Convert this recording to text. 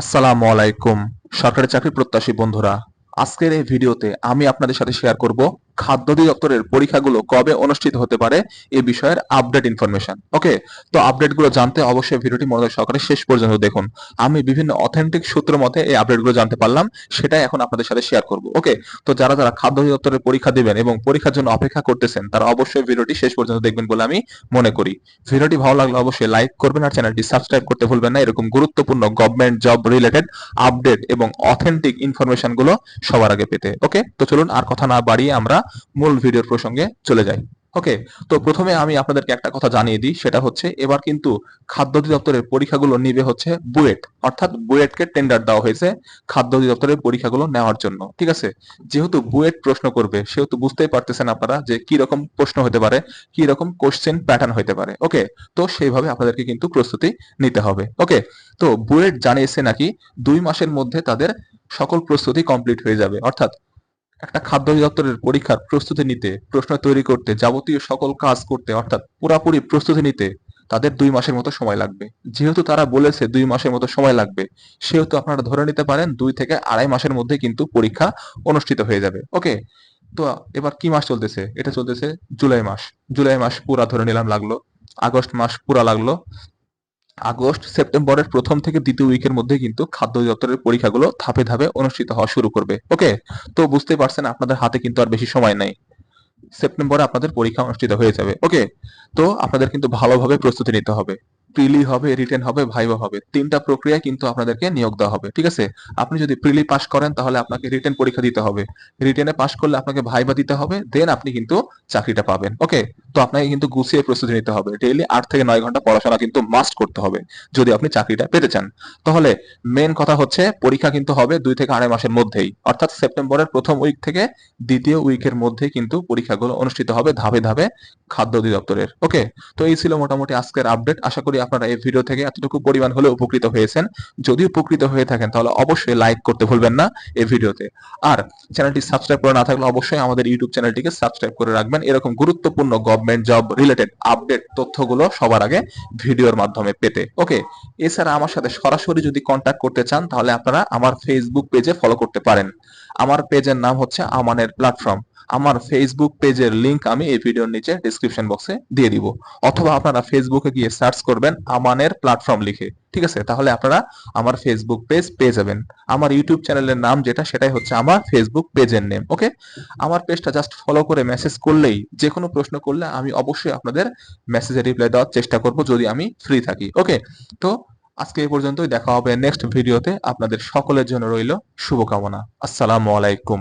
আসসালামু আলাইকুম সরকারি চাকরি প্রত্যাশী বন্ধুরা। আজকের এই ভিডিওতে আমি আপনাদের সাথে শেয়ার করব খাদ্য অধিদপ্তরের পরীক্ষাগুলো কবে অনুষ্ঠিত হতে পারে এ বিষয়ের আপডেট ইনফরমেশন ওকে তো আপডেটগুলো জানতে অবশ্যই ভিডিওটি মনোযোগ সহকারে শেষ পর্যন্ত দেখুন। আমি বিভিন্ন অথেন্টিক সূত্র মতে এই আপডেটগুলো জানতে পারলাম, সেটাই এখন আপনাদের সাথে শেয়ার করব। ওকে তো যারা যারা খাদ্য অধিদপ্তরের পরীক্ষা দেবেন এবং পরীক্ষার জন্য অপেক্ষা করতেছেন, তারা অবশ্যই ভিডিওটি শেষ পর্যন্ত দেখবেন বলে আমি মনে করি। ভিডিওটি ভালো লাগলে অবশ্যই লাইক করবেন আর চ্যানেলটি সাবস্ক্রাইব করতে ভুলবেন না। এরকম গুরুত্বপূর্ণ গভর্নমেন্ট জব রিলেটেড আপডেট এবং অথেন্টিক ইনফরমেশনগুলো সবার আগে পেতে। ওকে তো চলুন আর কথা না বাড়িয়ে আমরা মূল ভিডিওর প্রসঙ্গে চলে যাই। ওকে তো প্রথমে আমি আপনাদেরকে একটা কথা জানিয়ে দিই, সেটা হচ্ছে এবার কিন্তু খাদ্য অধিদপ্তরের পরীক্ষাগুলো নিবে হচ্ছে বুয়েট। অর্থাৎ বুয়েটকে টেন্ডার দেওয়া হয়েছে খাদ্য অধিদপ্তরের পরীক্ষাগুলো নেওয়ার জন্য। ঠিক আছে? যেহেতু বুয়েট প্রশ্ন করবে, সেহেতু বুঝতেই পারতেছেন আপনারা যে কি রকম প্রশ্ন হতে পারে, কি রকম কোশ্চেন প্যাটার্ন হতে পারে। ওকে তো সেইভাবে আপনাদেরকে কিন্তু প্রস্তুতি নিতে হবে। ওকে তো বুয়েট জানিয়েছে নাকি দুই মাসের মধ্যে তাদের সকল প্রস্তুতি কমপ্লিট হয়ে যাবে। অর্থাৎ একটা খাদ্য অধিদপ্তরের পরীক্ষার প্রস্তুতি নিতে, প্রশ্ন তৈরি করতে, যাবতীয় সকল কাজ করতে, অর্থাৎ পুরাপুরি প্রস্তুতি নিতে তাদের দুই মাসের মতো সময় লাগবে। যেহেতু তারা বলেছে দুই মাসের মতো সময় লাগবে, সেহেতু আপনারা ধরে নিতে পারেন দুই থেকে আড়াই মাসের মধ্যে কিন্তু পরীক্ষা অনুষ্ঠিত হয়ে যাবে। ওকে? তো এবার কি মাস চলতেছে? এটা চলতেছে জুলাই মাস। জুলাই মাস পুরা ধরে নিলাম লাগল। আগস্ট মাস পুরা লাগল। আগস্ট, সেপ্টেম্বরের প্রথম থেকে দ্বিতীয় উইকের মধ্যে কিন্তু খাদ্য দপ্তরের পরীক্ষাগুলো ধাপে ধাপে অনুষ্ঠিত হওয়া শুরু করবে। ওকে? তো বুঝতে পারছেন, আপনাদের হাতে কিন্তু আর বেশি সময় নাই। সেপ্টেম্বরে আপনাদের পরীক্ষা অনুষ্ঠিত হয়ে যাবে। ওকে? তো আপনাদের কিন্তু ভালোভাবে প্রস্তুতি নিতে হবে। প্রিলি হবে রিটেন হবে ভাইবা হবে। তিনটা প্রক্রিয়ায় কিন্তু আপনাদেরকে নিয়োগ দেওয়া হবে, ঠিক আছে? আপনি যদি প্রিলি পাস করেন, তাহলে আপনাকে রিটেন পরীক্ষা দিতে হবে। রিটেনে পাস করলে আপনাকে ভাইবা দিতে হবে দেন আপনি কিন্তু চাকরিটা পাবেন ওকে তো আপনাকে কিন্তু গুছিয়ে প্রস্তুতি নিতে হবে। ডেইলি আট থেকে নয় ঘণ্টা পড়াশোনা কিন্তু মাস্ট করতে হবে, যদি আপনি চাকরিটা পেতে চান। তাহলে মেন কথা হচ্ছে, পরীক্ষা কিন্তু হবে দুই থেকে আড়াই মাসের মধ্যেই। অর্থাৎ সেপ্টেম্বরের প্রথম উইক থেকে দ্বিতীয় উইকের মধ্যে কিন্তু পরীক্ষাগুলো অনুষ্ঠিত হবে ধাপে ধাপে খাদ্য অধিদপ্তরের ওকে তো এই ছিল মোটামুটি আজকের আপডেট আশা করি আপনারা এই ভিডিও থেকে এতটুকু পরিমাণ হলে উপকৃত হয়েছেন। যদি উপকৃত হয়ে থাকেন, তাহলে অবশ্যই লাইক করতে ভুলবেন না এই ভিডিওতে আর চ্যানেলটি সাবস্ক্রাইব করে না থাকলে অবশ্যই আমাদের ইউটিউব চ্যানেলটিকে সাবস্ক্রাইব করে রাখবেন। এরকম গুরুত্বপূর্ণ গভর্নমেন্ট জব রিলেটেড আপডেট তথ্যগুলো সবার আগে ভিডিওর মাধ্যমে পেতে। ওকে এছাড়া আমার সাথে সরাসরি যদি কন্ট্যাক্ট করতে চান, তাহলে আপনারা আমার ফেসবুক পেজে ফলো করতে পারেন। আমার পেজের নাম হচ্ছে আমানের প্ল্যাটফর্ম আমার ফেসবুক পেজের লিংক আমি এই ভিডিওর নিচে ডিসক্রিপশন বক্সে দিয়ে দিব। অথবা আপনারা ফেসবুকে গিয়ে সার্চ করবেন আমানের প্ল্যাটফর্ম লিখে, ঠিক আছে? তাহলে আপনারা আমার ফেসবুক পেজ পেয়ে যাবেন। আমার ইউটিউব চ্যানেলের নাম যেটা, সেটাই হচ্ছে আমার ফেসবুক পেজের নেম ওকে আমার পেজটা জাস্ট ফলো করে মেসেজ করলেই যে কোনো প্রশ্ন করলে আমি অবশ্যই আপনাদের মেসেজে রিপ্লাই দেওয়ার চেষ্টা করব যদি আমি ফ্রি থাকি ওকে তো আজকে এই পর্যন্তই, দেখা হবে নেক্সট ভিডিওতে আপনাদের সকলের জন্য রইল শুভকামনা। আসসালামু আলাইকুম।